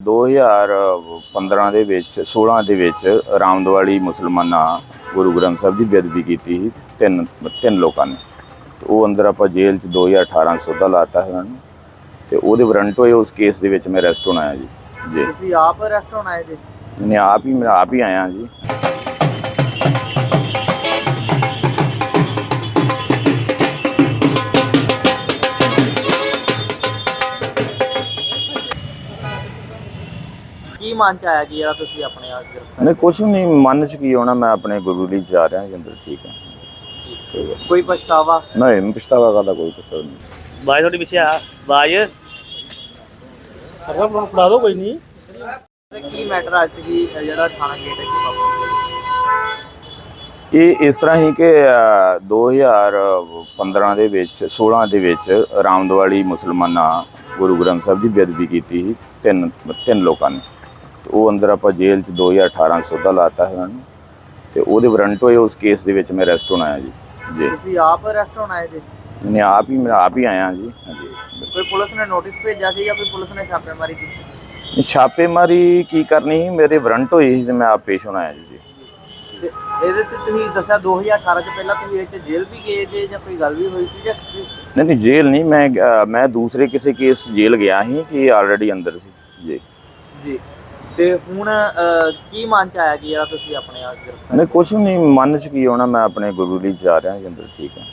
2015 ਦੇ ਵਿੱਚ 16 ਦੇ ਵਿੱਚ ਰਾਮਦਵਾਲੀ ਮੁਸਲਮਾਨਾਂ ਗੁਰੂ ਗ੍ਰੰਥ ਸਾਹਿਬ ਦੀ ਬੇਅਦਬੀ ਕੀਤੀ ਸੀ ਤਿੰਨ ਤਿੰਨ ਲੋਕਾਂ ਨੇ। ਉਹ ਅੰਦਰ ਆਪਾਂ ਜੇਲ੍ਹ 'ਚ 2018 ਸੌਦਾ ਲਾਤਾ ਹੈ ਉਹਨਾਂ ਨੂੰ। ਤੇ ਉਹਦੇ ਵਾਰੰਟ ਹੋਏ ਉਸ ਕੇਸ ਦੇ ਵਿੱਚ ਮੈਂ ਅਰੈਸਟ ਹੋਣਾ ਹੈ ਜੀ ਜੀ ਤੁਸੀਂ ਆਪ ਅਰੈਸਟ ਹੋਣਾ ਹੈ ਜੀ? ਮੈਂ ਆਪ ਹੀ ਮੈਂ ਆਪ ਹੀ ਆਇਆ ਜੀ। ਕੀ ਮਨ ਚ ਆਇਆ ਕਿ ਯਾਰ ਤੁਸੀਂ ਆਪਣੇ ਆਪ ਗ੍ਰਿਫਤਾਰ ਨਹੀਂ ਕੁਛ ਨਹੀਂ ਮਨ 'ਚ ਕੀ ਹੋਣਾ ਮੈਂ ਆਪਣੇ ਗੁਰੂ ਲਈ ਜਾ ਰਿਹਾ ਜੀ ਅੰਦਰ ਠੀਕ ਹੈ। ਕੋਈ ਪਛਤਾਵਾ? ਨਹੀਂ ਮੈਂ ਪਛਤਾਵਾ ਕਰਦਾ ਕੋਈ ਪਛਤਾਵਾ ਨਹੀਂ। ਬਾਜ ਤੁਹਾਡੇ ਪਿੱਛੇ ਆ। ਬਾਜ ਸਰਕਾਰ ਫੜਾ ਦੋ ਕੋਈ ਨਹੀਂ। ਕੀ ਮੈਟਰ ਅੱਜ ਕੀ ਜਿਹੜਾ ਥਾਣਾ ਗੇਟ ਹੈ ਕੀ? ਇਹ ਇਸ ਤਰ੍ਹਾਂ ਹੀ ਕਿ ਅ, 2015 ਦੇ ਵਿੱਚ 16 ਦੇ ਵਿੱਚ ਰਾਮਦਵਾਲੀ ਮੁਸਲਮਾਨਾਂ ਗੁਰੂ ਗ੍ਰੰਥ ਸਾਹਿਬ ਦੀ ਬੇਅਦਬੀ ਕੀਤੀ ਸੀ ਤਿੰਨ ਤਿੰਨ ਲੋਕਾਂ ਨੇ। ਉਹ ਅੰਦਰ ਆਪਾਂ ਜੇਲ੍ਹ 'ਚ 2018 ਸੌਦਾ ਲਾਤਾ ਹੈ ਉਹਨਾਂ ਨੂੰ। ਤੇ ਉਹਦੇ ਵਾਰੰਟ ਹੋਏ ਉਸ ਕੇਸ ਦੇ ਵਿੱਚ ਮੈਂ ਅਰੈਸਟ ਹੋਣਾ ਹੈ ਜੀ ਜੀ। ਤੁਸੀਂ ਆਪ ਅਰੈਸਟ ਹੋਣਾ ਹੈ ਜੀ? ਮੈਂ ਆਪ ਹੀ ਮੈਂ ਆਪ ਹੀ ਆਇਆ ਜੀ ਹਾਂਜੀ। ਕੋਈ ਪੁਲਿਸ ਨੇ ਨੋਟਿਸ ਭੇਜਿਆ ਸੀ ਜਾਂ ਕੋਈ ਪੁਲਿਸ ਨੇ ਛਾਪੇਮਾਰੀ ਕੀਤੀ? ਛਾਪੇਮਾਰੀ ਕੀ ਕਰਨੀ ਸੀ? ਮੇਰੇ ਵਾਰੰਟ ਹੋਈ ਸੀ ਤੇ ਮੈਂ ਆਪ ਪੇਸ਼ ਹੋਣਾ ਹੈ ਜੀ ਇਹਦੇ ਤੇ ਤੁਸੀਂ ਦੱਸਿਆ 2018 ਚ ਪਹਿਲਾਂ ਤੁਸੀਂ ਇਹ ਚ ਜੇਲ੍ਹ ਵੀ ਗਏ ਜੇ ਜਾਂ ਕੋਈ ਗੱਲ ਵੀ ਹੋਈ ਸੀ ਜਾਂ ਨਹੀਂ ਨਹੀਂ ਜੇਲ੍ਹ ਨਹੀਂ ਮੈਂ ਮੈਂ ਦੂਸਰੇ ਕਿਸੇ ਕੇਸ ਜੇਲ੍ਹ ਗਿਆ ਸੀ ਕਿ ਆਲਰੇਡੀ ਅੰਦਰ ਸੀ ਜੀ। ਜੀ। ਤੇ ਹੁਣ ਅਹ, ਕੀ ਮਨ ਚ ਆਇਆ ਕਿ ਯਾਰ ਤੁਸੀਂ ਆਪਣੇ ਆਪ ਗ੍ਰਿਫਤਾਰ ਨਹੀਂ ਕੁਛ ਨਹੀਂ ਮਨ 'ਚ ਕੀ ਹੋਣਾ ਮੈਂ ਆਪਣੇ ਗੁਰੂ ਲਈ ਜਾ ਰਿਹਾ ਜੀ ਅੰਦਰ ਠੀਕ ਹੈ।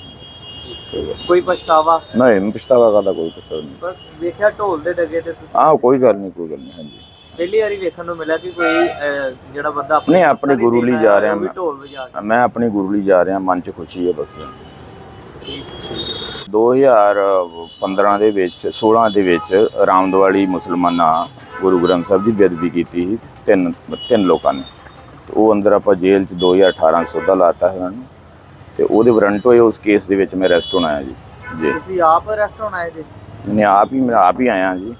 ਕੋਈ ਪਛਤਾਵਾ? ਨਹੀਂ ਮੈਂ ਪਛਤਾਵਾ ਕਰਦਾ ਕੋਈ ਪਛਤਾਵਾ ਨਹੀਂ। ਪਰ ਵੇਖਿਆ ਢੋਲ ਦੇ ਡਗੇ ਤੇ ਤੁਸੀਂ? ਆਹ ਕੋਈ ਗੱਲ ਨਹੀਂ ਕੋਈ ਗੱਲ ਨਹੀਂ ਹਾਂਜੀ। ਪਹਿਲੀ ਵਾਰੀ ਵੇਖਣ ਨੂੰ ਮਿਲਿਆ ਕਿ ਕੋਈ ਅਹ, ਜਿਹੜਾ ਬੰਦਾ ਨਹੀਂ, ਆਪਣੇ ਗੁਰੂ ਲਈ ਜਾ ਰਿਹਾ ਵੀ ਮੈਂ। ਢੋਲ ਵਜਾ ਕੇ। ਮੈਂ ਆਪਣੇ ਗੁਰੂ ਲਈ ਜਾ ਰਿਹਾ ਮਨ 'ਚ ਖੁਸ਼ੀ ਹੈ ਬਸ। 2015 ਦੇ ਵਿੱਚ 16 ਦੇ ਵਿੱਚ ਰਾਮਦਵਾਲੀ ਮੁਸਲਮਾਨਾਂ ਗੁਰੂ ਗ੍ਰੰਥ ਸਾਹਿਬ ਦੀ ਬੇਅਦਬੀ ਕੀਤੀ ਸੀ ਤਿੰਨ ਤਿੰਨ ਲੋਕਾਂ ਨੇ। ਉਹ ਅੰਦਰ ਆਪਾਂ ਜੇਲ੍ਹ 'ਚ 2018 ਸੌਦਾ ਲਾਤਾ ਹੈ ਉਹਨਾਂ ਨੂੰ। ਤੇ ਉਹਦੇ ਵਾਰੰਟ ਹੋਏ ਉਸ ਕੇਸ ਦੇ ਵਿੱਚ ਮੈਂ ਅਰੈਸਟ ਹੋਣਾ ਹੈ ਜੀ ਜੀ ਤੁਸੀਂ ਆਪ ਅਰੈਸਟ ਹੋਣਾ ਹੈ ਜੀ? ਮੈਂ ਆਪ ਹੀ ਮੈਂ ਆਪ ਹੀ ਆਇਆ ਜੀ।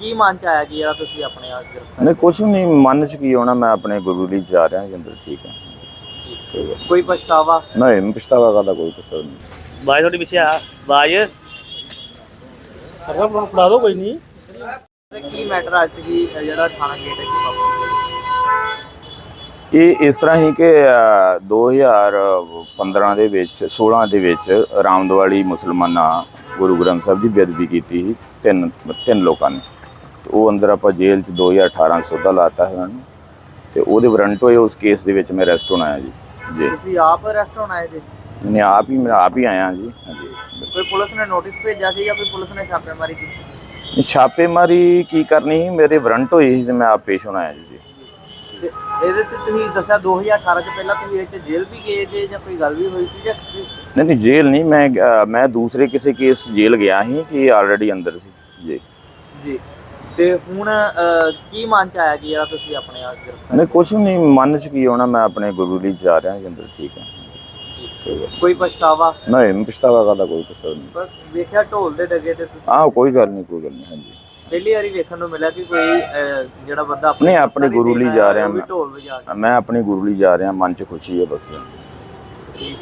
ਕੀ ਮਨ ਚ ਆਇਆ ਕਿ ਯਾਰ ਤੁਸੀਂ ਆਪਣੇ ਆਪ ਗ੍ਰਿਫਤਾਰ ਨਹੀਂ ਕੁਛ ਨਹੀਂ ਮਨ 'ਚ ਕੀ ਹੋਣਾ ਮੈਂ ਆਪਣੇ ਗੁਰੂ ਲਈ ਜਾ ਰਿਹਾ ਜੀ ਅੰਦਰ ਠੀਕ ਹੈ। ਕੋਈ ਪਛਤਾਵਾ? ਨਹੀਂ ਮੈਂ ਪਛਤਾਵਾ ਕਰਦਾ ਕੋਈ ਪਛਤਾਵਾ ਨਹੀਂ। ਬਾਜ ਤੁਹਾਡੇ ਪਿੱਛੇ ਆ। ਬਾਜ। ਸਰਕਾਰ ਫੜਾ ਦੋ ਕੋਈ ਨਹੀਂ। ਕੀ ਮੈਟਰ ਅੱਜ ਕੀ ਜਿਹੜਾ ਥਾਣਾ ਗੇਟ ਹੈ ਕੀ? ਇਹ ਇਸ ਤਰ੍ਹਾਂ ਹੀ ਕਿ ਅ, 2015 ਦੇ ਵਿੱਚ 16 ਦੇ ਵਿੱਚ ਰਾਮਦਵਾਲੀ ਮੁਸਲਮਾਨਾਂ ਗੁਰੂ ਗ੍ਰੰਥ ਸਾਹਿਬ ਦੀ ਬੇਅਦਬੀ ਕੀਤੀ ਸੀ ਤਿੰਨ ਤਿੰਨ ਲੋਕਾਂ ਨੇ। ਉਹ ਅੰਦਰ ਆਪਾਂ ਜੇਲ੍ਹ 'ਚ 2018 ਸੌਦਾ ਲਾਤਾ ਹੈ ਉਹਨਾਂ ਨੂੰ। ਤੇ ਉਹਦੇ ਵਾਰੰਟ ਹੋਏ ਉਸ ਕੇਸ ਦੇ ਵਿੱਚ ਮੈਂ ਅਰੈਸਟ ਹੋਣਾ ਹੈ ਜੀ ਜੀ। ਤੁਸੀਂ ਆਪ ਅਰੈਸਟ ਹੋਣਾ ਹੈ ਜੀ? ਮੈਂ ਆਪ ਹੀ ਮੈਂ ਆਪ ਹੀ ਆਇਆ ਜੀ ਹਾਂਜੀ। ਕੋਈ ਪੁਲਿਸ ਨੇ ਨੋਟਿਸ ਭੇਜਿਆ ਸੀ ਜਾਂ ਕੋਈ ਪੁਲਿਸ ਨੇ ਛਾਪੇਮਾਰੀ ਕੀਤੀ? ਛਾਪੇਮਾਰੀ ਕੀ ਕਰਨੀ ਸੀ? ਮੇਰੇ ਵਾਰੰਟ ਹੋਈ ਸੀ ਤੇ ਮੈਂ ਆਪ ਪੇਸ਼ ਹੋਣਾ ਹੈ ਜੀ ਇਹਦੇ ਤੇ ਤੁਸੀਂ ਦੱਸਿਆ 2018 ਚ ਪਹਿਲਾਂ ਤੁਸੀਂ ਇਹ ਚ ਜੇਲ੍ਹ ਵੀ ਗਏ ਜੇ ਜਾਂ ਕੋਈ ਗੱਲ ਵੀ ਹੋਈ ਸੀ ਜਾਂ ਨਹੀਂ ਨਹੀਂ ਜੇਲ੍ਹ ਨਹੀਂ ਮੈਂ ਮੈਂ ਦੂਸਰੇ ਕਿਸੇ ਕੇਸ ਜੇਲ੍ਹ ਗਿਆ ਸੀ ਕਿ ਆਲਰੇਡੀ ਅੰਦਰ ਸੀ ਜੀ। ਜੀ। ਤੇ ਹੁਣ ਅਹ, ਕੀ ਮਨ ਚ ਆਇਆ ਕਿ ਯਾਰ ਤੁਸੀਂ ਆਪਣੇ ਆਪ ਗ੍ਰਿਫਤਾਰ ਨਹੀਂ ਕੁਛ ਨਹੀਂ ਮਨ 'ਚ ਕੀ ਹੋਣਾ ਮੈਂ ਆਪਣੇ ਗੁਰੂ ਲਈ ਜਾ ਰਿਹਾ ਜੀ ਅੰਦਰ ਠੀਕ ਹੈ। ਕੋਈ ਪਛਤਾਵਾ? ਨਹੀਂ ਪਛਤਾਵਾ ਕਰਦਾ ਕੋਈ ਪਛਤਾਵਾ ਨਹੀਂ। ਪਰ ਵੇਖਿਆ ਢੋਲ ਦੇ ਡਗੇ ਤੇ ਤੁਸੀਂ? ਆਹ ਕੋਈ ਗੱਲ ਨਹੀਂ ਕੋਈ ਗੱਲ ਨਹੀਂ ਹਾਂਜੀ। ਪਹਿਲੀ ਵਾਰੀ ਵੇਖਣ ਨੂੰ ਮਿਲਿਆ ਕਿ ਕੋਈ ਅਹ, ਜਿਹੜਾ ਬੰਦਾ ਨਹੀਂ, ਆਪਣੇ ਗੁਰੂ ਲਈ ਜਾ ਰਿਹਾ ਮੈਂ। ਢੋਲ ਵਜਾ ਕੇ ਮੈਂ ਆਪਣੇ ਗੁਰੂ ਲਈ ਜਾ ਰਿਹਾ ਮਨ 'ਚ ਖੁਸ਼ੀ ਹੈ ਬਸ। ਠੀਕ।